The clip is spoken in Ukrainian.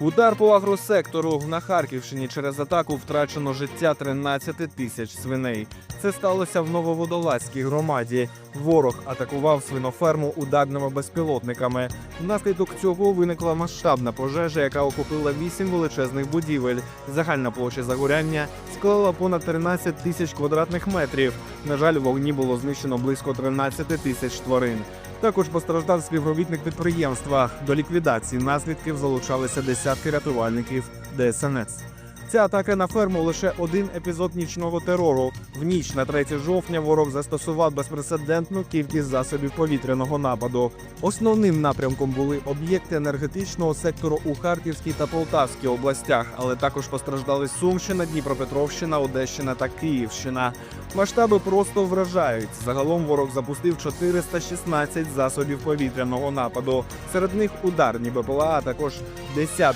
Удар по агросектору на Харківщині через атаку втрачено життя 13 тисяч свиней. Це сталося в Нововодолазькій громаді. Ворог атакував свиноферму ударними безпілотниками. Внаслідок цього виникла масштабна пожежа, яка охопила вісім величезних будівель. Загальна площа загоряння склала понад 13 тисяч квадратних метрів. На жаль, вогні було знищено близько 13 тисяч тварин. Також постраждав співробітник підприємства. До ліквідації наслідків залучалися десятки рятувальників ДСНС. Ця атака на ферму лише один епізод нічного терору. В ніч на 3 жовтня ворог застосував безпрецедентну кількість засобів повітряного нападу. Основним напрямком були об'єкти енергетичного сектору у Харківській та Полтавській областях, але також постраждали Сумщина, Дніпропетровщина, Одещина та Київщина. Масштаби просто вражають. Загалом ворог запустив 416 засобів повітряного нападу. Серед них ударні БПЛА, а також десятки